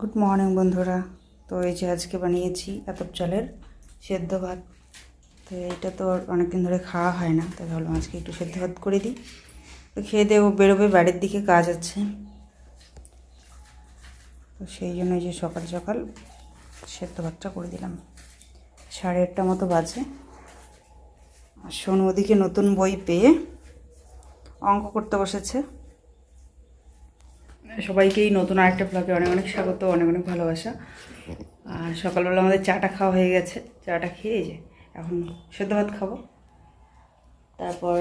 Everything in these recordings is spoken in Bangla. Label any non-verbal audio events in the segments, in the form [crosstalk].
গুড মর্নিং বন্ধুরা। তো এই যে আজকে বানিয়েছি এতপ চালের সেদ্ধ ভাত। তো এটা তো অনেক দিন ধরে খাওয়া হয় না, তাই ভাবলাম আজকে একটু সেদ্ধ ভাত করে দিই। তো খেয়ে দিয়ে ও বেরোবে, বাড়ির দিকে কাজ আছে। তো সেই জন্য যে সকাল সকাল সেদ্ধ ভাতটা করে দিলাম। সাড়ে আটটা মতো বাজে। আর সোনু ওদিকে নতুন বই পেয়ে অঙ্ক করতে বসেছে। সবাইকেই নতুন আরেকটা ব্লগে অনেক অনেক স্বাগত, অনেক অনেক ভালোবাসা। আর সকালবেলা আমাদের চাটা খাওয়া হয়ে গেছে। চাটা খেয়ে যে, এখন সেদ্ধ ভাত খাব। তারপর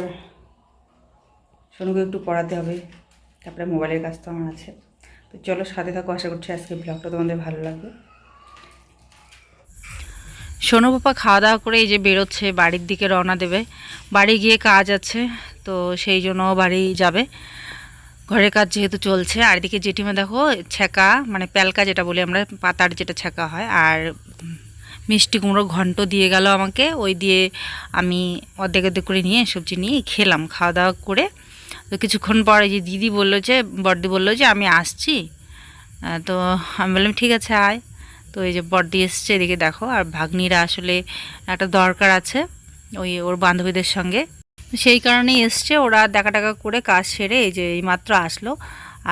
সোনুকে একটু পড়াতে হবে, তারপরে মোবাইলের কাজ তো আমার আছে। তো চলো সাথে থাকো, আশা করছি আজকে ব্লগটা তোমাদের ভালো লাগবে। সোনু পাপা খাওয়া দাওয়া করে এই যে বেরোচ্ছে, বাড়ির দিকে রওনা দেবে। বাড়ি গিয়ে কাজ আছে, তো সেই জন্য বাড়ি যাবে। ঘরের কাজ যেহেতু চলছে, আর এদিকে জেঠিমা দেখো, ছ্যাঁকা মানে প্যালকা যেটা বলি আমরা, পাতার যেটা ছ্যাঁকা হয়, আর মিষ্টি কুমড়ো ঘন্ট দিয়ে গেল আমাকে, ওই দিয়ে আমি অর্ধেক অর্ধেক করে নিয়ে সবজি নিয়ে খেলাম, খাওয়া দাওয়া করে। তো কিছুক্ষণ পর যে দিদি বলল যে, বড়দি বলল যে, আমি আসছি। তো আমি বললাম, ঠিক আছে, আয়। তো এই যে বড়দি এসছে, এদিকে দেখো, আর ভাগ্নিরা আসলে একটা দরকার আছে, ওই ওর বান্ধবীদের সঙ্গে। সেই কারণেই এসছে। ওরা দেখা টাকা করে কাজ সেরে এই যে এই মাত্র আসলো।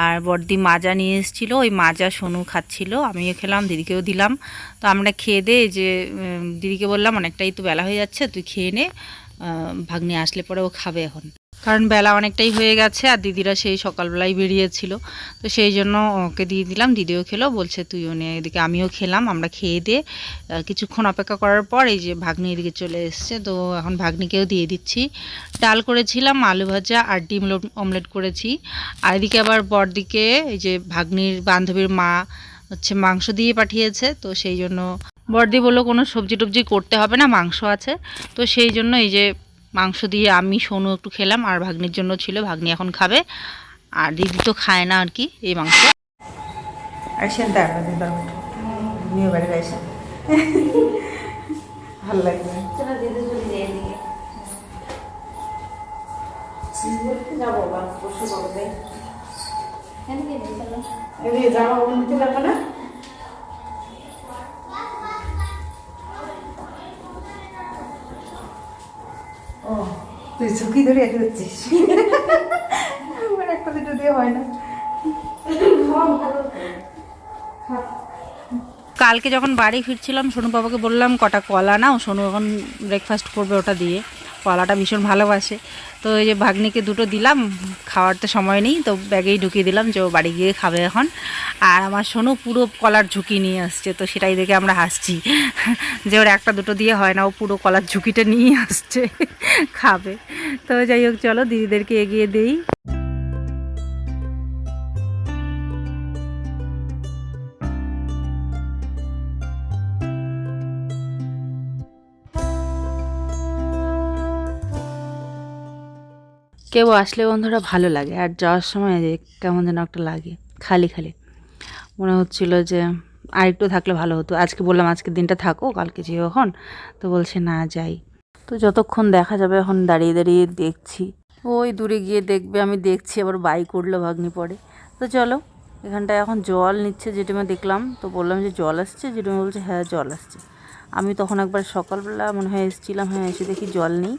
আর বড়দি মাজা নিয়ে এসেছিল। ওই মাজা সোনু খাচ্ছিলো। আমিও খেলাম, দিদিকেও দিলাম। তো আমরা খেয়ে দে যে দিদিকে বললাম, অনেকটাই তো বেলা হয়ে যাচ্ছে, তুই খেয়ে নে। ভাগ্নি আসলে পরে ও খাবে এখন। কারণ বেলা অনেকটাই হয়ে গেছে আর দিদিরা সেই সকালবেলায় বেরিয়েছিল। তো সেই জন্য ওকে দিয়ে দিলাম, দিদিও খেলো, বলছে তুইও নে, এদিকে আমিও খেলাম, আমরা খেয়ে দিয়ে কিছুক্ষণ অপেক্ষা করার পর এই যে ভাগ্নি এদিকে চলে এসছে, তো এখন ভাগ্নিকেও দিয়ে দিচ্ছি। ডাল করেছিলাম, আলু ভাজা আর ডিম অমলেট করেছি। আর এদিকে আবার বরদিকে এই যে ভাগ্নির বান্ধবীর মা হচ্ছে মাংস দিয়ে পাঠিয়েছে, তো সেই জন্য বরদি বলল কোনো সবজি টবজি করতে হবে না, মাংস আছে। তো সেই জন্য এই যে মাংস দিয়ে আমি সোনু একটু খেলাম আর ভাগ্নির জন্য ছিল ভাগ্নি এখন খাবে। আর দিদি তো খায় না আর কি এই মাংস। ভালো লাগবে যাব তুই ধরে হচ্ছিস আমার একটা দুটো দিয়ে হয় না। কালকে যখন বাড়ি ফিরছিলাম সোনু বাবাকে বললাম, কটা কলা না সোনু এখন ব্রেকফাস্ট করবে ওটা দিয়ে। কলাটা ভীষণ ভালোবাসে। তো এই যে ভাগ্নিকে দুটো দিলাম, খাওয়ার তো সময় নেই, তো ব্যাগেই ঢুকিয়ে দিলাম, যে ও বাড়ি গিয়ে খাবে এখন। আর আমার সোনু পুরো কলার ঝুঁকি নিয়ে আসছে, তো সেটাই দেখে আমরা হাসছি। যে ওর একটা দুটো দিয়ে হয় না, ও পুরো কলার ঝুঁকিটা নিয়ে আসছে, খাবে। তো যাই হোক, চলো, দিদিদেরকে এগিয়ে দিই। কেউ আসলে বন্ধুরা ভালো লাগে, আর যাওয়ার সময় যে কেমন যেন একটা লাগে, খালি খালি। মনে হচ্ছিল যে আর একটু থাকলে ভালো হতো। আজকে বললাম আজকের দিনটা থাকো কালকে যেও এখন। তো বলছে না, যাই। তো যতক্ষণ দেখা যাবে, এখন দাঁড়িয়ে দাঁড়িয়ে দেখছি। ওই দূরে গিয়ে দেখবে, আমি দেখছি, আবার বাইক উঠল ভাগ্নি পড়ে তো চলো, এখানটায় এখন জল নিচ্ছে যেটিমা দেখলাম। তো বললাম যে জল আসছে? যেটিমা বলছে হ্যাঁ জল আসছে। আমি তখন একবার সকালবেলা মনে হয় এসেছিলাম হ্যাঁ এসে দেখি জল নেই।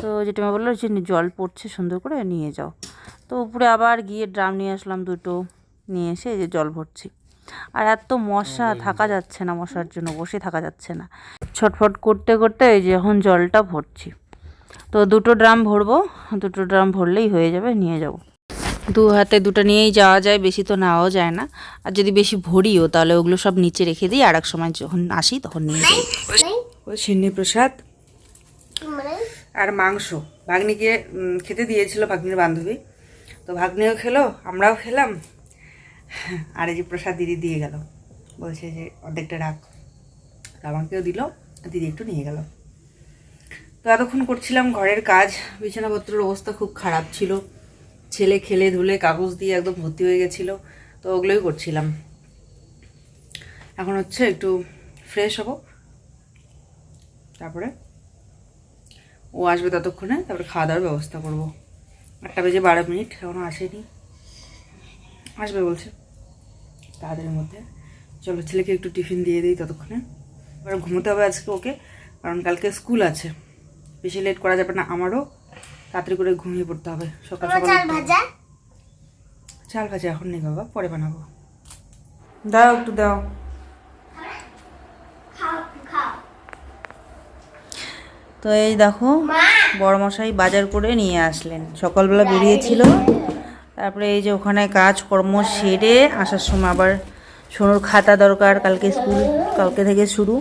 তো যেটা বলল যে জল পড়ছে সুন্দর করে নিয়ে যাও। তো উপরে আবার গিয়ে ড্রাম নিয়ে আসলাম দুটো নিয়ে এসে এই যে জল ভরছি। আর এত মশা থাকা যাচ্ছে না মশার জন্য বসে থাকা যাচ্ছে না। ছটফট করতে করতে এই যে এখন জলটা ভরছি। তো দুটো ড্রাম ভরবো দুটো ড্রাম ভরলেই হয়ে যাবে নিয়ে যাব। দু হাতে দুটো নিয়েই যাওয়া যায় বেশি তো নেওয়াও যায় না। আর যদি বেশি ভরিও তাহলে ওগুলো সব নিচে রেখে দিই আর এক সময় যখন আসি তখন নিয়ে যাই। ওই সিন্নি প্রসাদ। আর মাংস। ভাগ্নিকে খেতে দিয়েছিল ভাগ্নির বান্ধবী। তো ভাগ্নিও খেলো, আমরাও খেলাম। আর এই যে প্রসাদ দিদি দিয়ে গেল। বলছে যে, অর্ধেকটা রাখ। তো আমাকেও দিল, দিদি একটু নিয়ে গেল। তো এতক্ষণ করছিলাম ঘরের কাজ। বিছানাপত্রের অবস্থা খুব খারাপ ছিল। ছেলে খেলে ধুলে কাগজ দিয়ে একদম ভর্তি হয়ে গেছিল। তো ওগুলোই করছিলাম। এখন হচ্ছে একটু ফ্রেশ হব। তারপরে ও আসবে ততক্ষণে তারপরে খাওয়া দাওয়ার ব্যবস্থা করব। আটটা বেজে বারো মিনিট এখনও আসেনি। আসবে বলছে। তাদের মধ্যে। চলো ছেলেকে একটু টিফিন দিয়ে দিই ততক্ষণে। এবার ঘুমোতে হবে আজকে ওকে কারণ কালকে স্কুল আছে। বেশি লেট করা যাবে না আমারও। তাড়াতাড়ি করে ঘুমিয়ে পড়তে হবে। সকাল সকাল চাল ভাজা এখন নেই বাবা পরে বানাবো। দাও একটু দাও। তো এই দেখো, বড়মশাই বাজার করে নিয়ে আসলেন। সকালবেলা বেরিয়েছিল, তারপরে এই যে ওখানে কাজকর্ম সেরে আসার সময় আবার সোনুর খাতা দরকার, কালকে স্কুল, কালকে থেকে শুরু।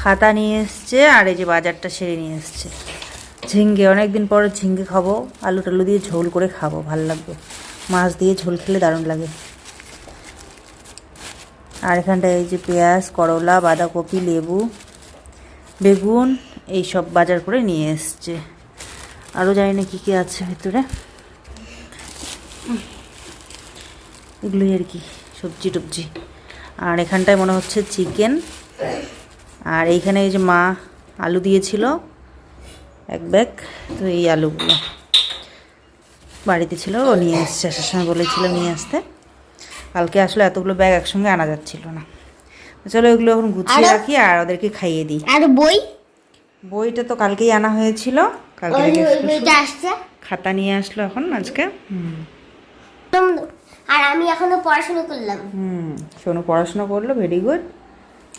খাতা নিয়ে এসছে আর এই যে বাজারটা সেরে নিয়ে এসছে। ঝিঙ্গে অনেক দিন পর ঝিঙ্গে খাব আলু টালু দিয়ে ঝোল করে খাব, ভালো লাগবে। মাছ দিয়ে ঝোল খেলে দারুণ লাগে। আর এখানটায় এই যে পেঁয়াজ, করলা, বাঁধাকপি, লেবু, বেগুন এই সব বাজার করে নিয়ে এসছে। আরও জানি না কী কী আছে ভেতরে। এগুলোই আর কি সবজি টবজি। আর এখানটায় মনে হচ্ছে চিকেন। আর এইখানে এই যে মা আলু দিয়েছিল এক ব্যাগ তো এই আলুগুলো বাড়িতে ছিল ও নিয়ে এসছে। আসার সময় বলেছিল নিয়ে আসতে। কালকে আসলে এতগুলো ব্যাগ একসঙ্গে আনা যাচ্ছিল না। চলো এগুলো এখন গুছিয়ে রাখি আর ওদেরকে খাইয়ে দিই। আর বই? বইটা তো কালকেই আনা হয়েছিল। কালকে খাতা নিয়ে আসলো এখন আজকে। হুম। আর আমি এখনও পড়াশোনা করলাম। হুম সোনু পড়াশোনা করল ভেরি গুড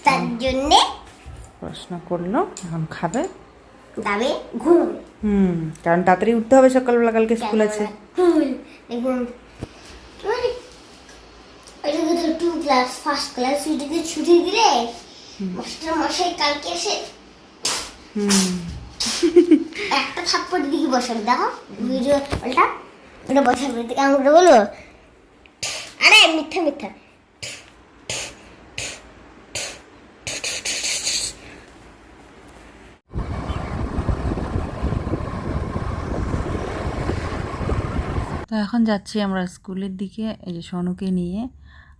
তার জন্যে পড়াশোনা করল এখন খাবে। যাবে ঘুম। হুম কারণ তাড়াতাড়ি উঠতে হবে সকালবেলা কালকে স্কুল আছে। টু ক্লাস ফার্স্ট ক্লাস ছুটি দিলে মাস্টার মশাই কালকে এসে একটা থাপ্পড় দিকে বসাবে? দেখো ভিডিও ওটা ওটা বসাবে দেখে আমি ওটা বলব? আরে মিথ্যা মিথ্যা। তো এখন যাচ্ছি আমরা স্কুলের দিকে এই যে সোনুকে নিয়ে।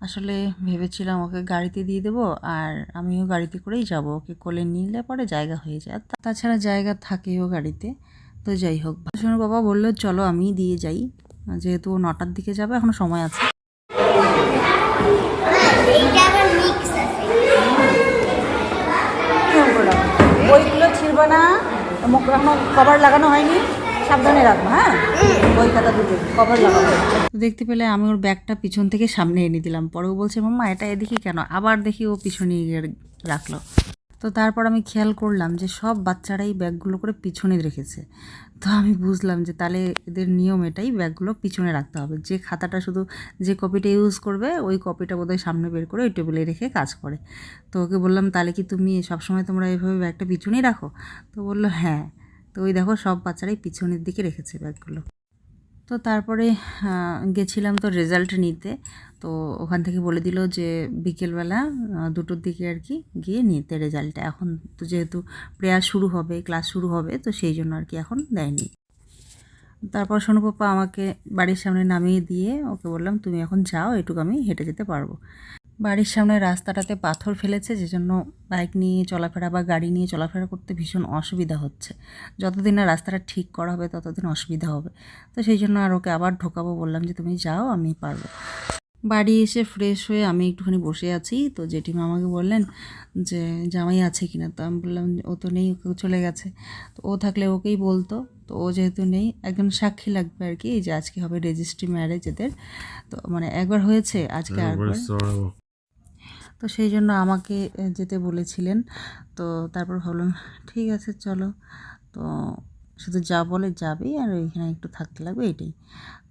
আসলে ভেবেছিলাম ওকে গাড়িতে দিয়ে দেবো আর আমিও গাড়িতে করেই যাব। ওকে কোলে নিলে পরে জায়গা হয়ে যায়। তাছাড়া জায়গা থাকেও গাড়িতে। তো যাই হোক সোনু বাবা বলল, চলো আমি দিয়ে যাই। যেহেতু ও নটার দিকে যাবে, এখনও সময় আছে। বইগুলো ছিড়বে না। কভার লাগানো হয়নি। সাবধানে রাখব হ্যাঁ? বই খাতা দুটো, কভার লাগানো দেখতে পেলে আমি ওর ব্যাগটা পিছন থেকে সামনে এনে দিলাম। পরে ও বলছে, মাম্মা, এটা এদিকে কেন? আবার দেখি ও পিছনে গিয়ে রাখল। তো তারপর আমি খেয়াল করলাম যে সব বাচ্চারাই ব্যাগগুলো করে পিছনে রেখেছে। তো আমি বুঝলাম যে তাহলে এদের নিয়ম এটাই, ব্যাগগুলো পিছনে রাখতে হবে। যে খাতাটা শুধু যে কপিটা ইউজ করবে, ওই কপিটা বোধহয় সামনে বের করে ওই টেবিলে রেখে কাজ করে। তো ওকে বললাম, তাহলে কি তুমি সবসময় তোমরা এইভাবে ব্যাগটা পিছনেই রাখো? তো বলল হ্যাঁ। তো ওই দেখো সব বাচ্চারাই পিছনের দিকে রেখেছে ব্যাগগুলো। তো তারপরে গেছিলাম তো রেজাল্ট নিতে। তো ওখান থেকে বলে দিল যে বিকেলবেলা দুটোর দিকে আর কি গিয়ে নিতে রেজাল্টটা এখন তো যেহেতু প্রেয়ার শুরু হবে ক্লাস শুরু হবে, তো সেই জন্য আর কি এখন দেয়নি। তারপর সোনু পাপা আমাকে বাড়ির সামনে নামিয়ে দিয়ে ওকে বললাম, তুমি এখন যাও, এটুকু আমি হেঁটে যেতে পারব। বাড়ির সামনে রাস্তাটাতে পাথর ফেলেছে যে জন্য বাইক নিয়ে চলাফেরা বা গাড়ি নিয়ে চলাফেরা করতে ভীষণ অসুবিধা হচ্ছে। যতদিন না রাস্তাটা ঠিক করা হবে ততদিন অসুবিধা হবে। তো সেই জন্য আর ওকে আবার ঢোকাবো বললাম যে তুমি যাও আমি পারব। বাড়ি এসে ফ্রেশ হয়ে আমি একটুখানি বসে আছি। তো জেঠিমা আমাকে বললেন যে জামাই আছে কিনা তো আমি বললাম ও তো নেই ওকে চলে গেছে। তো ও থাকলে ওকেই বলতো। তো ও যেহেতু নেই একজন সাক্ষী লাগবে আর কি যে আজকে হবে রেজিস্ট্রি ম্যারেজ এদের। তো মানে একবার হয়েছে আজকে আরেকবার তো সেই জন্য আমাকে যেতে বলেছিলেন। তো তারপর ভাবলাম, ঠিক আছে, চলো। তো শুধু যা বলে যাবেই, আর ওইখানে একটু থাকতে লাগবে, এটাই।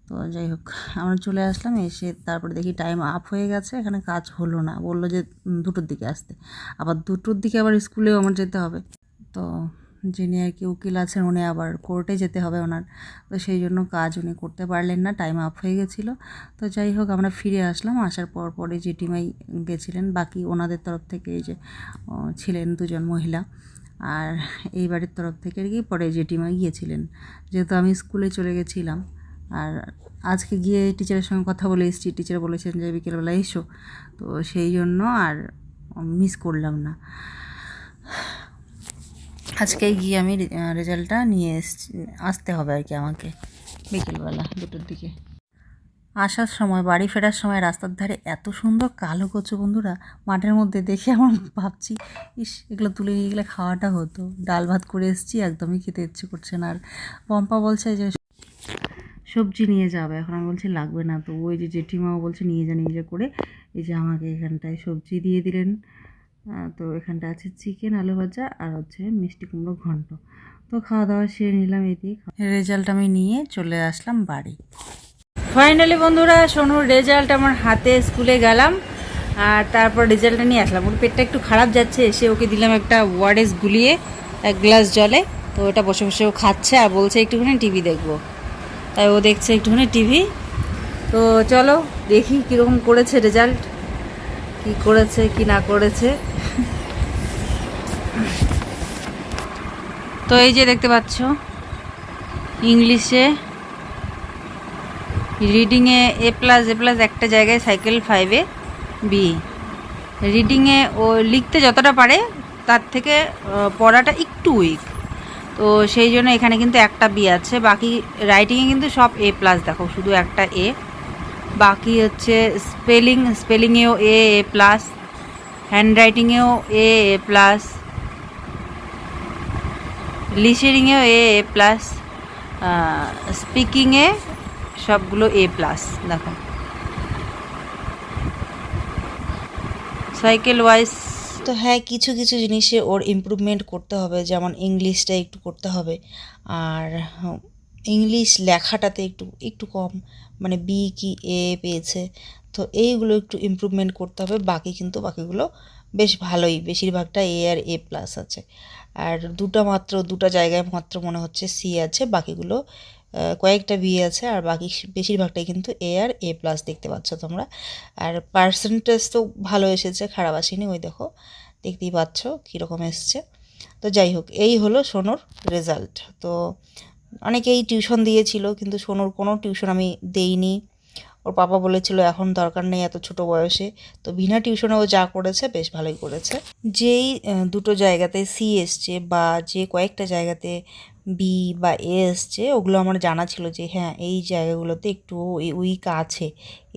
তো যাই হোক, আমরা চলে আসলাম, এসে তারপরে দেখি টাইম আপ হয়ে গেছে, এখানে কাজ হলো না। বলল যে দুটোর দিকে আসতে। আবার দুটোর দিকে আবার স্কুলেও আমার যেতে হবে। তো যিনি আর কি উকিল আছেন, উনি আবার কোর্টে যেতে হবে ওনার। তো সেই জন্য কাজ উনি করতে পারলেন না টাইম আপ হয়ে গেছিল। তো যাই হোক, আমরা ফিরে আসলাম। আসার পর পরে জেঠিমাই গেছিলেন, বাকি ওনাদের তরফ থেকে এই যে ছিলেন দুজন মহিলা। আর এই বাড়ির তরফ থেকে আর কি পরে জেঠিমা গিয়েছিলেন। যেহেতু আমি স্কুলে চলে গেছিলাম, আর আজকে গিয়ে টিচারের সঙ্গে কথা বলে এসেছি। টিচার বলেছেন যে বিকেলবেলা এসো। তো সেই জন্য আর মিস করলাম না। আজকেই গিয়ে আমি রেজাল্টটা নিয়ে আসতে হবে আর কি আমাকে বিকেলবেলা দুটোর দিকে। আসার সময়, বাড়ি ফেরার সময় রাস্তার ধারে এত সুন্দর কালো কচু বন্ধুরা, মাঠের মধ্যে দেখে আমার ভাবছি, ইস, এগুলো তুলে নিয়ে গেলে খাওয়াটা হতো। ডাল ভাত করে এসেছি, একদমই খেতে ইচ্ছে করছে না। আর পম্পা বলছে যে, সবজি নিয়ে যাবে। এখন আমি বলছি, লাগবে না। তো ওই যে জেঠিমাও বলছে, নিয়ে যা নিয়ে যা করে এই যে আমাকে এখানটায় সবজি দিয়ে দিলেন। তো এখানটা আছে চিকেন আলু ভাজা আর হচ্ছে মিষ্টি কুমড়ো ঘন্ট। তো খাওয়া দাওয়া সেরে নিলাম এই দিয়ে রেজাল্ট আমি নিয়ে চলে আসলাম বাড়ি। ফাইনালি বন্ধুরা সোনুর রেজাল্ট আমার হাতে স্কুলে গেলাম। আর তারপর রেজাল্টটা নিয়ে আসলাম। ওর পেটটা একটু খারাপ যাচ্ছে এসে ওকে দিলাম একটা ওয়ারেস গুলিয়ে এক গ্লাস জলে। তো ওটা বসে বসে ও খাচ্ছে আর বলছে একটুখানি টিভি দেখব। তাই ও দেখছে একটুখানি টিভি। তো চলো দেখি কীরকম করেছে রেজাল্ট। কি করেছে, কি না করেছে। তো এই যে দেখতে পাচ্ছ, ইংলিশে রিডিংয়ে এ প্লাস এ প্লাস একটা জায়গায় সাইকেল ফাইভে বি রিডিংয়ে ও লিখতে যতটা পারে, তার থেকে পড়াটা একটু উইক তো সেই জন্য এখানে কিন্তু একটা বি আছে, বাকি রাইটিংয়ে কিন্তু সব এ প্লাস দেখো, শুধু একটা এ বাকি হচ্ছে স্পেলিং স্পেলিংয়েও এ এ প্লাস হ্যান্ড রাইটিংয়েও এ এ প্লাস লিসেনিংয়েও এ এ প্লাস স্পিকিংয়ে সবগুলো এ প্লাস দেখো। সাইকেল ওয়াইজ তো হ্যাঁ কিছু কিছু জিনিসে ওর ইমপ্রুভমেন্ট করতে হবে, যেমন ইংলিশটা একটু করতে হবে। আর ইংলিশ লেখাটাতে একটু একটু কম মানে বি কি এ পেয়েছে। তো এইগুলো একটু ইমপ্রুভমেন্ট করতে হবে, বাকি কিন্তু বাকিগুলো বেশ ভালোই, বেশিরভাগটা এ আর এ প্লাস আছে। আর দুটো মাত্র, দুটো জায়গায় মাত্র মনে হচ্ছে সি আছে, বাকিগুলো কয়েকটা বি আছে, আর বাকি বেশিরভাগটাই কিন্তু এ আর এ প্লাস দেখতে পাচ্ছ তোমরা। আর পার্সেন্টেজ তো ভালো এসেছে, খারাপ আসেনি, ওই দেখো, দেখতেই পাচ্ছ কীরকম এসছে। তো যাই হোক, এই হলো সোনুর রেজাল্ট তো অনেকেই টিউশন দিয়েছিল, কিন্তু সোনুর কোনো টিউশন আমি দেইনি। ওর পাপা বলেছিল, এখন দরকার নেই এত ছোট বয়সে। তো বিনা টিউশনে ও যা করেছে, বেশ ভালোই করেছে। যেই দুটো জায়গাতে সি এসছে বা যে কয়েকটা জায়গাতে বি বা এ এসছে, ওগুলো আমার জানা ছিল যে হ্যাঁ এই জায়গাগুলোতে একটু উইক আছে।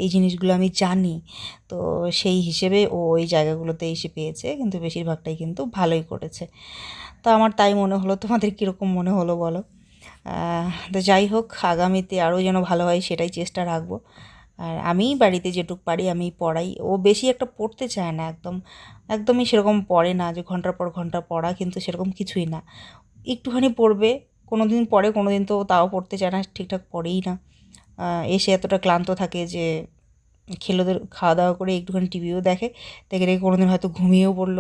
এই জিনিসগুলো আমি জানি। তো সেই হিসেবে ও ওই জায়গাগুলোতে এসে পেয়েছে, কিন্তু বেশিরভাগটাই কিন্তু ভালোই করেছে। তো আমার তাই মনে হলো। তোমাদের কীরকম মনে হলো বলো? তো যাই হোক, আগামীতে আরও যেন ভালো হয় সেটাই চেষ্টা রাখব। আর আমি বাড়িতে যেটুক পারি আমি পড়াই। ও বেশি একটা পড়তে চায় না, একদম, একদমই সেরকম পড়ে না যে ঘণ্টার পর ঘণ্টা পড়া, কিন্তু সেরকম কিছুই না। একটুখানি পড়বে কোনো দিন পড়ে কোনো দিন তো তাও পড়তে চায় না, ঠিকঠাক পড়েই না। এসে এতটা ক্লান্ত থাকে যে খেলোদের খাওয়া দাওয়া করে একটুখানি টিভিও দেখে দেখে দেখে কোনো দিন হয়তো ঘুমিয়েও পড়ল।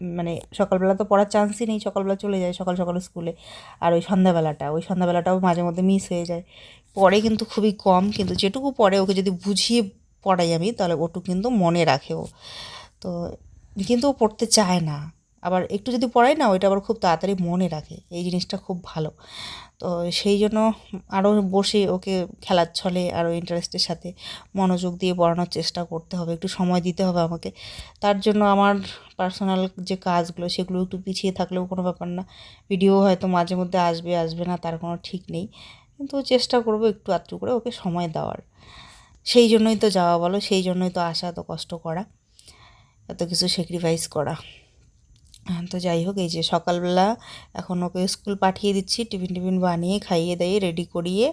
মানে সকালবেলা তো পড়ার চান্সই নেই, সকালবেলা চলে যায়, সকাল সকাল স্কুলে। আর ওই সন্ধ্যাবেলাটা, ওই সন্ধ্যাবেলাটাও মাঝে মধ্যে মিস হয়ে যায়। পড়ে কিন্তু খুবই কম, কিন্তু যেটুকু পড়ে ওকে যদি বুঝিয়ে পড়াই আমি, তাহলে ওটুকু কিন্তু মনে রাখে ও তো, কিন্তু ও পড়তে চায় না। আবার একটু যদি পড়াই না, ওইটা আবার খুব তাড়াতাড়ি মনে রাখে। এই জিনিসটা খুব ভালো। তো সেই জন্য আরও বসে ওকে খেলার ছলে আরও ইন্টারেস্টের সাথে মনোযোগ দিয়ে পড়ানোর চেষ্টা করতে হবে। একটু সময় দিতে হবে আমাকে। তার জন্য আমার পার্সোনাল যে কাজগুলো, সেগুলো একটু পিছিয়ে থাকলেও কোনো ব্যাপার না। ভিডিও হয়তো মাঝে মধ্যে আসবে আসবে না, তার কোনো ঠিক নেই। কিন্তু চেষ্টা করব একটু আধটু করে ওকে সময় দেওয়ার। সেই জন্যই তো যাওয়া বলো, সেই জন্যই তো আসা এত কষ্ট করা। এত কিছু স্যাক্রিফাইস করা। তো যাই হোক, এই যে সকালবেলা এখন ওকে স্কুল পাঠিয়ে দিচ্ছি টিফিন টিফিন বানিয়ে খাইয়ে দাইয়ে রেডি করিয়ে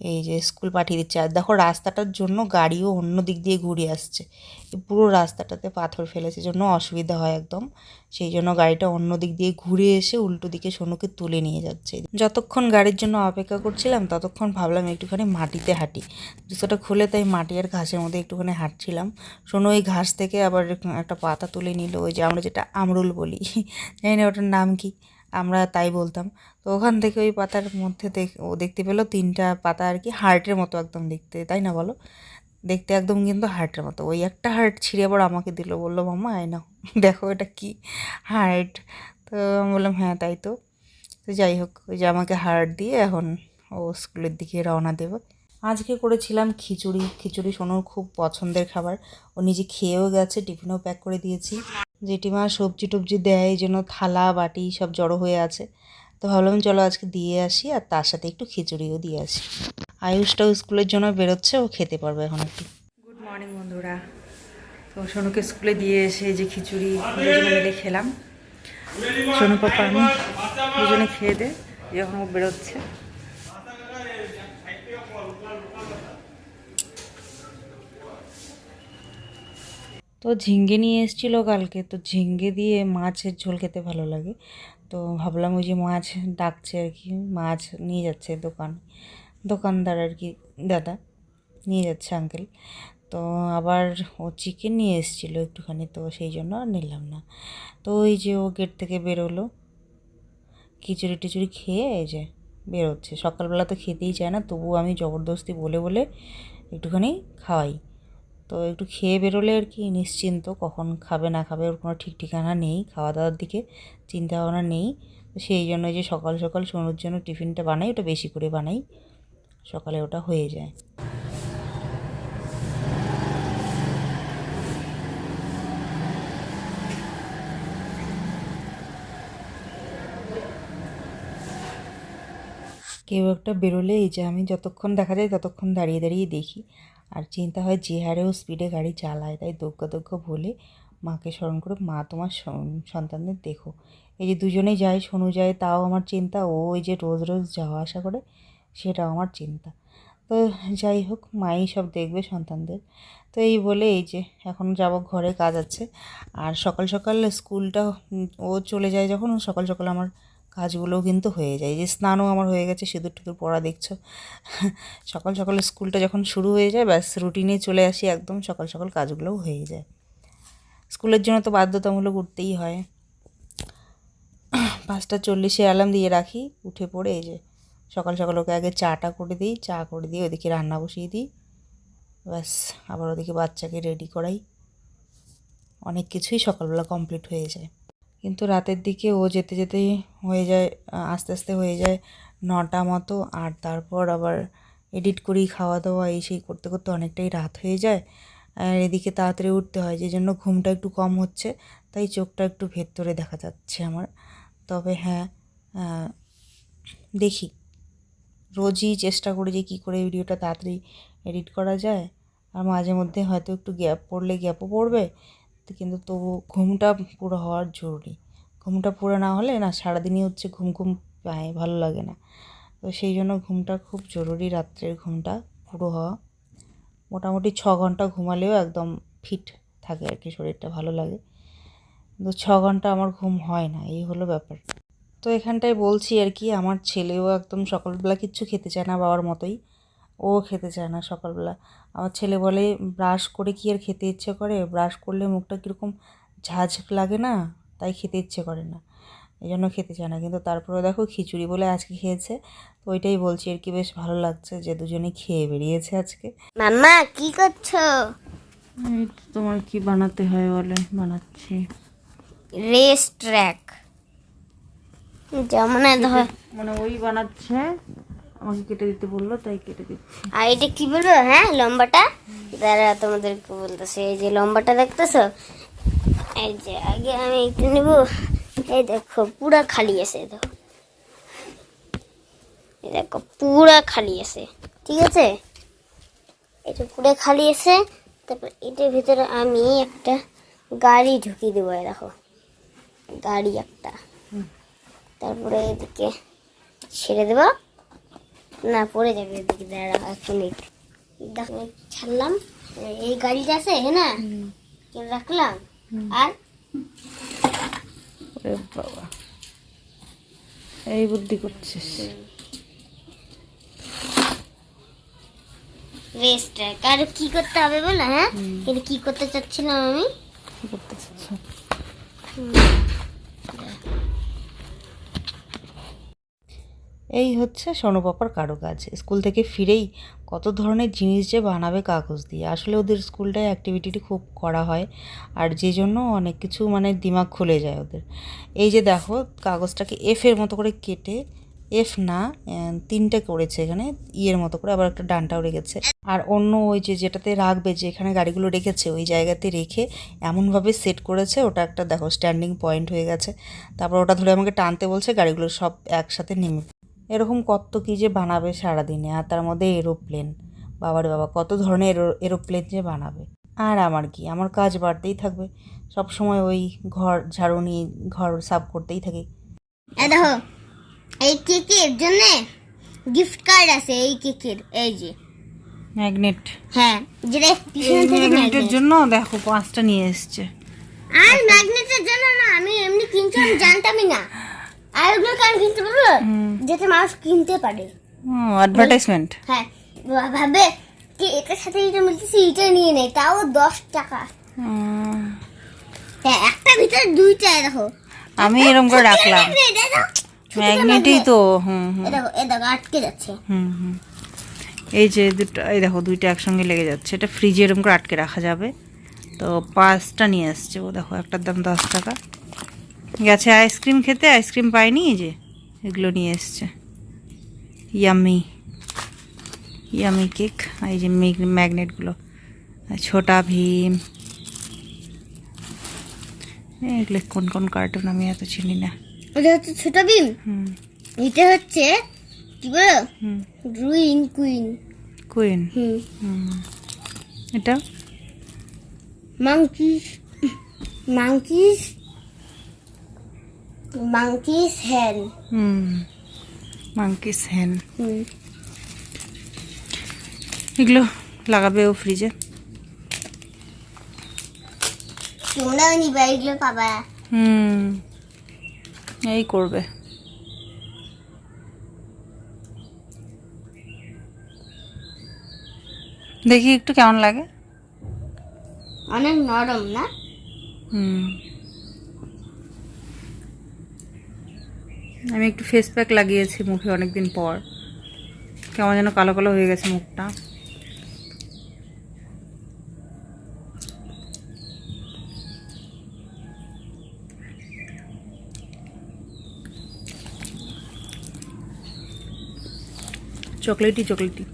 এই যে স্কুল পাঠিয়ে দিচ্ছে। আর দেখো রাস্তাটার জন্য গাড়িও অন্য দিক দিয়ে ঘুরে আসছে। পুরো রাস্তাটাতে পাথর ফেলেছে জন্য অসুবিধা হয় একদম। সেই জন্য গাড়িটা অন্য দিক দিয়ে ঘুরে এসে উল্টো দিকে সোনুকে তুলে নিয়ে যাচ্ছে। যতক্ষণ গাড়ির জন্য অপেক্ষা করছিলাম, ততক্ষণ ভাবলাম একটুখানি মাটিতে হাঁটি। জুতোটা খুলে তাই মাটি আর ঘাসের মধ্যে একটুখানি হাঁটছিলাম। সোনু ওই ঘাস থেকে আবার একটা পাতা তুলে নিল, ওই যে আমরা যেটা আমরুল বলি। জানি না ওটার নাম কি। আমরা তাই বলতাম। তো ওখান থেকে ওই পাতার মধ্যে দেখ, ও দেখতে পেল তিনটা পাতা আর কি হার্টের মতো একদম দেখতে, তাই না বলো? দেখতে একদম কিন্তু হার্টের মতো। ওই একটা হার্ট ছিঁড়ে আবার আমাকে দিল। বলল মামা আয় নাও। [laughs] দেখো এটা কি হার্ট। তো আমি বললাম হ্যাঁ তাই তো। তো যাই হোক, ওই যে আমাকে হার্ট দিয়ে এখন ও স্কুলের দিকে রওনা দেবে। আজকে করেছিলাম খিচুড়ি। খিচুড়ি সোনুর খুব পছন্দের খাবার। ও নিজে খেয়েও গেছে, টিফিনও প্যাক করে দিয়েছি। জেঠিমা সবজি টবজি দেয়, এই জন্য থালা, বাটি সব জড়ো হয়ে আছে। তো ভাবলাম চলো আজকে দিয়ে আসি আর তার সাথে একটু খিচুড়িও দিয়ে আসি। আয়ুষটাও স্কুলের জন্য বেরোচ্ছে, ও খেতে পারবে এখন একটু গুড মর্নিং বন্ধুরা। তো সোনুকে স্কুলে দিয়ে এসে যে খিচুড়ি, দুজনে মিলে খেলাম। সোনু পাপা আমি দুজনে খেয়ে দে যখন ও বেরোচ্ছে। তো ঝিঙ্গে নিয়ে এসেছিল কালকে। তো ঝিঙ্গে দিয়ে মাছের ঝোল খেতে ভালো লাগে। তো ভাবলাম ওই যে মাছ ডাকছে আর কি, মাছ নিয়ে যাচ্ছে দোকান। দোকানদার আর কি, দাদা নিয়ে যাচ্ছে আঙ্কেল তো আবার ও চিকেন নিয়ে এসেছিল একটুখানি, তো সেই জন্য আর নিলাম না। তো ওই যে ও গেট থেকে বেরোলো। খিচুড়ি টিচুড়ি খেয়ে এই যে বেরোচ্ছে। সকালবেলা তো খেতেই চায় না, তবুও আমি জবরদস্তি বলে বলে একটুখানি খাওয়াই। তো একটু খেয়ে বেরোলে আর কি নিশ্চিন্ত কখন খাবে না খাবে, ওর কোনো ঠিক ঠিকানা নেই খাওয়া দাওয়ার দিকে চিন্তা ভাবনা নেই। তো সেই জন্য যে সকাল সকাল সোনুর জন্য টিফিনটা বানাই, ওটা বেশি করে বানাই, সকালে ওটা হয়ে যায়। কেউ একটা বেরোলে এই যে আমি যতক্ষণ দেখা যায় ততক্ষণ দাঁড়িয়ে দাঁড়িয়ে দেখি। আর চিন্তা হয় যে হারেও স্পিডে গাড়ি চালায়, তাই দক্ষ দক্ষ বলে মাকে স্মরণ করে মা তোমার সন্তানদের দেখো। এই যে দুজনেই যায় শোনো যায়, তাও আমার চিন্তা, ও ওই যে রোজ রোজ যাওয়া আসা করে, সেটাও আমার চিন্তা। তো যাই হোক, মাই সব দেখবে সন্তানদের। তো এই বলে এই যে এখন যাব, ঘরে কাজ আছে। আর সকাল সকাল স্কুলটা ও চলে যায় যখন, সকাল সকাল আমার কাজগুলোও কিন্তু হয়ে যায়। যে স্নানও আমার হয়ে গেছে, সিঁদুর টুদুর পড়া দেখছ। [laughs] সকাল সকাল স্কুলটা যখন শুরু হয়ে যায়, ব্যাস রুটিনে চলে আসি একদম সকাল সকাল কাজগুলোও হয়ে যায়। স্কুলের জন্য তো বাধ্যতামূলক উঠতেই হয়। [clears throat] পাঁচটা চল্লিশে অ্যালার্ম দিয়ে রাখি, উঠে পড়ে এই যে সকাল সকাল ওকে আগে চাটা করে দিই, চা করে দিই ওদিকে রান্না বসিয়ে দিই। ব্যাস আবার ওদিকে বাচ্চাকে রেডি করাই। অনেক কিছুই সকালবেলা কমপ্লিট হয়ে যায়। কিন্তু রাতের দিকে ও যেতে যেতে হয়ে যায়, আস্তে আস্তে হয়ে যায় নটা মতো। আর তারপর আবার এডিট করি খাওয়া দাওয়া, এই সেই করতে করতে অনেকটাই রাত হয়ে যায়। আর এদিকে তাড়াতাড়ি উঠতে হয়, যে জন্য ঘুমটা একটু কম হচ্ছে, তাই চোখটা একটু ভেতরে দেখা যাচ্ছে আমার। তবে হ্যাঁ দেখি। রোজই চেষ্টা করি যে কী করে ভিডিওটা তাড়াতাড়ি এডিট করা যায়। আর মাঝে মধ্যে হয়তো একটু গ্যাপ পড়লে গ্যাপও পড়বে। তো কিন্তু তবু ঘুমটা পুরো হওয়ার জরুরি। ঘুমটা পুরো না হলে না সারাদিনই হচ্ছে ঘুম ঘুম পায়, ভালো লাগে না। তো সেই জন্য ঘুমটা খুব জরুরি রাত্রের ঘুমটা পুরো হওয়া। মোটামুটি ছ ঘণ্টা ঘুমালেও একদম ফিট থাকে আর কি, শরীরটা ভালো লাগে। কিন্তু ছ ঘণ্টা আমার ঘুম হয় না, এই হলো ব্যাপার। তো এখানটায় বলছি আর কি, আমার ছেলেও একদম সকালবেলা কিচ্ছু খেতে চায় না বাবার মতোই। ও খেতে চায় না সকালবেলা। আমার ছেলে বলে ব্রাশ করে কি আর খেতে ইচ্ছে করে? ব্রাশ করলে মুখটা কীরকম ঝাঁঝ লাগে না? তাই খেতে ইচ্ছে করে না। এই জন্য খেতে চায় না। কিন্তু তারপরে দেখো খিচুড়ি বলে আজকে খেয়েছে। তো ওইটাই বলছি আর কি বেশ ভালো লাগছে যে দুজনেই খেয়ে বেরিয়েছে আজকে। মাম্মা কি করছ? তোমার কি বানাতে হয় বলে? বানাচ্ছি। রেস ট্র্যাক যেমন ধর মানে ওই বানাচ্ছে। আমাকে কেটে দিতে বলল তাই কেটে দিচ্ছি। আর এটা কি বলব? হ্যাঁ লম্বাটা? দাঁড়া তোমাদেরকে বলতেছে এই যে লম্বাটা দেখতেছো? এই যে আগে আমি একটু নেব। এই দেখো পুরা খালি আছে এই দেখো। এই দেখো পুরা খালি আছে ঠিক আছে? এটা পুরো খালি আছে তারপর এটার ভিতরে আমি একটা গাড়ি ঢুকিয়ে দেবো এই দেখো। গাড়ি একটা। তারপরে এদিকে ছেড়ে দেবো। না পড়ে যাবে এদিকে দাঁড়া এক মিনিট। দেখো ছাড়লাম। এই গাড়িটা আছে হ্যাঁ না? রাখলাম? আর? বাবা এই বুদ্ধি করছিস। রেস্ট আর কি করতে হবে বলো হ্যাঁ? কিন্তু কি করতে চাচ্ছিলাম আমি? করতে চাচ্ছ? এই হচ্ছে সোনুপাপার কারুকাজ। স্কুল থেকে ফিরেই কত ধরনের জিনিস যে বানাবে কাগজ দিয়ে। আসলে ওদের স্কুলটায় অ্যাক্টিভিটিটি খুব করা হয় আর যে জন্য অনেক কিছু মানে দিমাগ খুলে যায় ওদের। এই যে দেখো, কাগজটাকে এফের মতো করে কেটে এফ না তিনটে করেছে এখানে ইয়ের মতো করে আবার একটা ডানটাও রেখেছে। আর অন্য ওই যে যেটাতে রাখবে যেখানে গাড়িগুলো রেখেছে, ওই জায়গাতে রেখে এমনভাবে সেট করেছে, ওটা একটা দেখো স্ট্যান্ডিং পয়েন্ট হয়ে গেছে। তারপর ওটা ধরে আমাকে টানতে বলছে, গাড়িগুলো সব একসাথে নেমে এরকম কত কী যে বানাবে সারাদিনে আর তার মধ্যে এরোপ্লেন বাবারে বাবা কত ধরনের এরো এরোপ্লেন যে বানাবে। আর আমার কি আমার কাজ বাড়তেই থাকবে। সব সময় ওই ঘর ঝাড়ু নিয়ে ঘর সাফ করতেই থাকি। দেখো এই কেকের জন্য গিফট কার্ড আছে এই কেকের এই যে। ম্যাগনেট হ্যাঁ যেটা পিছনে থেকে ম্যাগনেটের জন্য দেখো পাঁচটা নিয়ে এসছে। আর ম্যাগনেটের জন্য না আমি এমনি কিনছি আমি জানতামই না। আর ওগুলো কেন কিনতে পারব? যাতে মানুষ কিনতে পারে। অ্যাডভার্টাইজমেন্ট হ্যাঁ। ভাবে কি এটার সাথে এটা মিলতেছে এটা নিয়ে নেই তাও দশ টাকা। হ্যাঁ একটা ভিতরে দুইটা দেখো। আমি এরকম করে রাখলাম। ম্যাগনেটই তো হুম হুম। দেখো এই দেখো আটকে যাচ্ছে। হুম হুম। এই যে দুটো এই দেখো দুইটা একসঙ্গে লেগে যাচ্ছে। এটা ফ্রিজে এরকম করে আটকে রাখা যাবে। তো পাঁচটা নিয়ে আসছে ও দেখো একটার দাম দশ টাকা। গেছে আইসক্রিম খেতে আইসক্রিম এই যে এগুলো নিয়ে এসছে। ইয়ামি ইয়ামি কেক এই যে ম্যাগনেটগুলো। ছোটা ভীম। এগুলো কোন কোন কার্টুন আমি এত চিনি না। এটা হচ্ছে ছোট হুম। এটা হচ্ছে কি বলো? হুম। রুইন কুইন কুইন এটা? Monkeys monkeys? Monkeys hen. হুম মাংকিস হ্যান হুম এগুলো লাগাবে ও ফ্রিজে তোমরাও নিবা এগুলো পাবা। হুম। এই করবে। দেখি একটু কেমন লাগে। অনেক নরম না? হুম। আমি একটু ফেস প্যাক লাগিয়েছি মুখে অনেকদিন পর। কেমন যেন কালো কালো হয়ে গেছে মুখটা। চকলেটি চকলেটি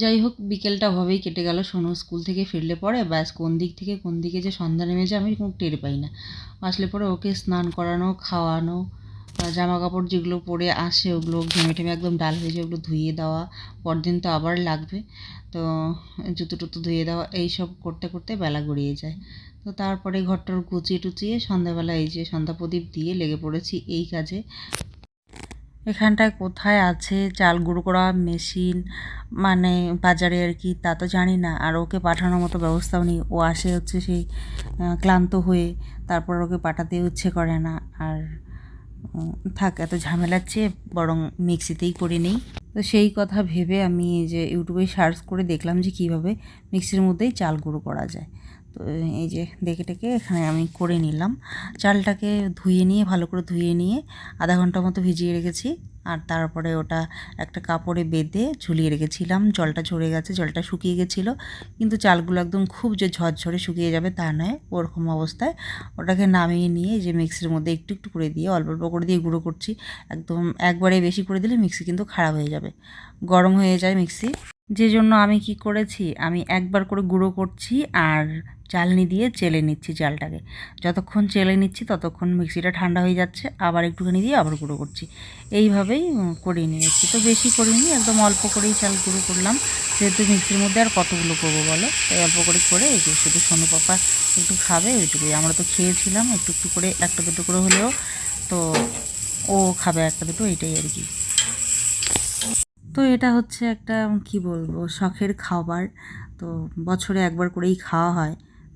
যাই হোক, বিকেলটা ওভাবেই কেটে গেল। সোনু স্কুল থেকে ফিরলে পরে, ব্যাস, কোন দিক থেকে কোন দিকে যে সন্ধ্যা নেমে যায় আমি কোনো টের পাই না। আসলে পরে ওকে স্নান করানো, খাওয়ানো জামা কাপড় যেগুলো পরে আসে, ওগুলো ঘেমে টেমে একদম ডাল হয়ে যায় ওগুলো ধুয়ে দেওয়া, পরদিন তো আবার লাগবে। তো জুতো টুতো ধুয়ে দেওয়া এই সব করতে করতে বেলা গড়িয়ে যায়। তো তারপরে ঘরটার গুছিয়ে টুচিয়ে সন্ধ্যাবেলা এই যে সন্ধ্যা প্রদীপ দিয়ে লেগে পড়েছি এই কাজে। এখানটায় কোথায় আছে? চাল গুঁড়ো করা মেশিন মানে বাজারে আর কি, তা তো জানি না। আর ওকে পাঠানোর মতো ব্যবস্থাও নেই। ও আসে হচ্ছে সেই ক্লান্ত হয়ে, তারপর ওকে পাঠাতে ইচ্ছে করে না। আর থাক, এত ঝামেলার চেয়ে বরং মিক্সিতেই করে নিই। তো সেই কথা ভেবে আমি যে ইউটিউবে সার্চ করে দেখলাম যে কীভাবে মিক্সির মধ্যেই চাল গুঁড়ো করা যায়। তো এই যে দেখে এখানে আমি করে নিলাম। চালটাকে ধুয়ে নিয়ে, ভালো করে ধুয়ে নিয়ে আধা ঘণ্টা মতো ভিজিয়ে রেখেছি। আর তারপরে ওটা একটা কাপড়ে বেঁধে ঝুলিয়ে রেখেছিলাম। জলটা ঝরে গেছে, জলটা শুকিয়ে গেছিল। কিন্তু চালগুলো একদম খুব যে ঝরঝরে শুকিয়ে যাবে তা নয়, ওরকম অবস্থায় ওটাকে নামিয়ে নিয়ে যে মিক্সির মধ্যে একটু একটু করে দিয়ে, অল্প অল্প করে দিয়ে গুঁড়ো করছি। একদম একবারে বেশি করে দিলে মিক্সি কিন্তু খারাপ হয়ে যাবে, গরম হয়ে যায় মিক্সি। যে জন্য আমি কি করেছি, আমি একবার করে গুঁড়ো করছি। আর চালনি দিয়ে চেলে নিচ্ছি চালটাকে। যতক্ষণ চেলে নিচ্ছি ততক্ষণ মিক্সিটা ঠান্ডা হয়ে যাচ্ছে, আবার একটুখানি দিয়ে আবার গুঁড়ো করছি। এইভাবেই করে নিয়েছি। তো বেশি করিনি, একদম অল্প করেই চাল গুঁড়ো করলাম। যেহেতু মিক্সির মধ্যে আর কতগুলো করব বলো? তাই অল্প করে করে এই যে শুধু সোনু পাপা একটু খাবে ওইটুকুই। আমরা তো খেয়েছিলাম, একটু একটু করে একটা দুটো করে হলেও তো ও খাবে একটা দুটো এইটাই আর কি। তো এটা হচ্ছে একটা কি বলব, শখের খাবার। তো বছরে একবার করেই খাওয়া হয়।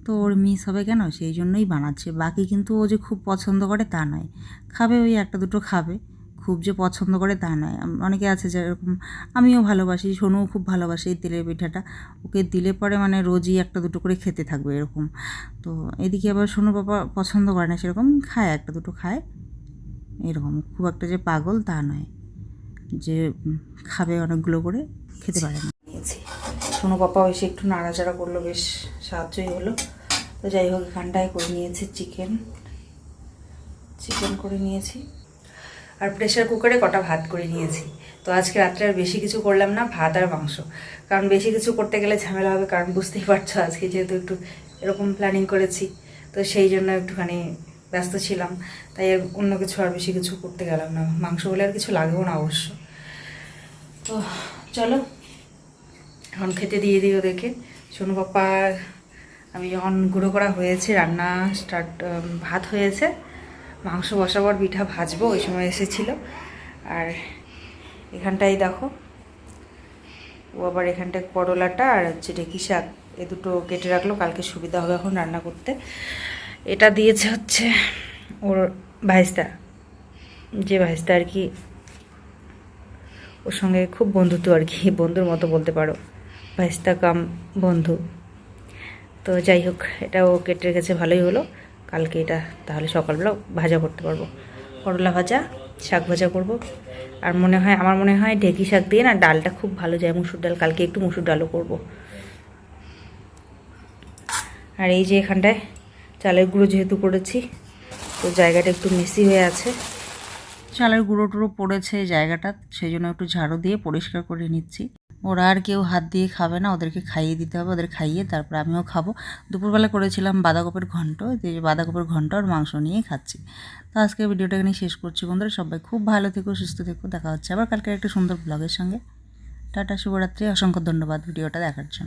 তো ওর মিস হবে কেন? সেই জন্যই বানাচ্ছে। বাকি কিন্তু ও যে খুব পছন্দ করে তা নয়। খাবে ওই একটা দুটো খাবে। খুব যে পছন্দ করে তা নয়। অনেকে আছে যেরকম আমিও ভালোবাসি, সোনুও খুব ভালোবাসে এই তেলের পিঠাটা। ওকে দিলে পরে মানে রোজই একটা দুটো করে খেতে থাকবে এরকম। তো এদিকে আবার সোনু বাবা পছন্দ করে না, সেরকম খায়, একটা দুটো খায়। এরকম। খুব একটা যে পাগল তা নয় যে খাবে অনেকগুলো করে, খেতে পারে না। সোনু পাপা এসে একটু নাড়াচাড়া করল, বেশ সাহায্যই হলো। তো যাই হোক, এখানটায় করে নিয়েছি চিকেন চিকেন করে নিয়েছি। আর প্রেশার কুকারে কটা ভাত করে নিয়েছি। তো আজকে রাত্রে আর বেশি কিছু করলাম না, ভাত আর মাংস। কারণ বেশি কিছু করতে গেলে ঝামেলা হবে, কারণ বুঝতেই পারছ আজকে যেহেতু একটু এরকম প্ল্যানিং করেছি। তো সেই জন্য একটুখানি ব্যস্ত ছিলাম। তাই আর অন্য কিছু আর বেশি কিছু করতে গেলাম না। মাংস বলে আর কিছু লাগবেও না অবশ্য। তো চলো, এখন খেতে দিয়ে দিই ওদেরকে। সোনু পাপা আমি যখন গুঁড়ো করা হয়েছে, রান্না স্টার্ট ভাত হয়েছে, মাংস বসাবার পিঠা ভাজবো, ওই সময় এসেছিল। আর এখানটাই দেখো, ও আবার এখানটায় করলাটা আর হচ্ছে ঢেকি শাক, এ দুটো কেটে রাখল, কালকে সুবিধা হবে এখন রান্না করতে। এটা দিয়েছে হচ্ছে ওর ভাইস্তা, যে ভাইস্তা আর কি, ওর সঙ্গে খুব বন্ধুত্ব আর কি, বন্ধুর মতো বলতে পারো। ভাইস্তা কাম বন্ধু। তো যাই হোক, এটাও কেটে রেখেছে ভালোই হলো। কালকে এটা তাহলে সকালবেলা ভাজা করতে পারব। করলা ভাজা, শাক ভাজা করব। আর মনে হয়, আমার মনে হয় ঢেকি শাক দিয়ে না ডালটা খুব ভালো যায়। মুসুর ডাল, কালকে একটু মুসুর ডালও করব। আর এই যে এখানটায় চালের গুঁড়ো যেহেতু করেছি, তো জায়গাটা একটু মেসি হয়ে আছে। চালের গুঁড়ো টুড়ো পড়েছে জায়গাটা, সেই জন্য একটু ঝাড়ু দিয়ে পরিষ্কার করে নিচ্ছি। ওরা আর কেউ হাত দিয়ে খাবে না, ওদেরকে খাইয়ে দিতে হবে, ওদের খাইয়ে তারপর আমিও খাব। দুপুরবেলা করেছিলাম বাঁধাকপির ঘন্ট বাঁধাকপির ঘন্ট আর মাংস নিয়ে খাচ্ছি। তো আজকে ভিডিওটা এখানে শেষ করছি বন্ধুরা, সবাই খুব ভালো থেকো, সুস্থ থেকো, দেখা হচ্ছে আবার কালকে একটা সুন্দর ব্লগের সঙ্গে। টাটা, শুভরাত্রি, অসংখ্য ধন্যবাদ ভিডিওটা দেখার জন্য।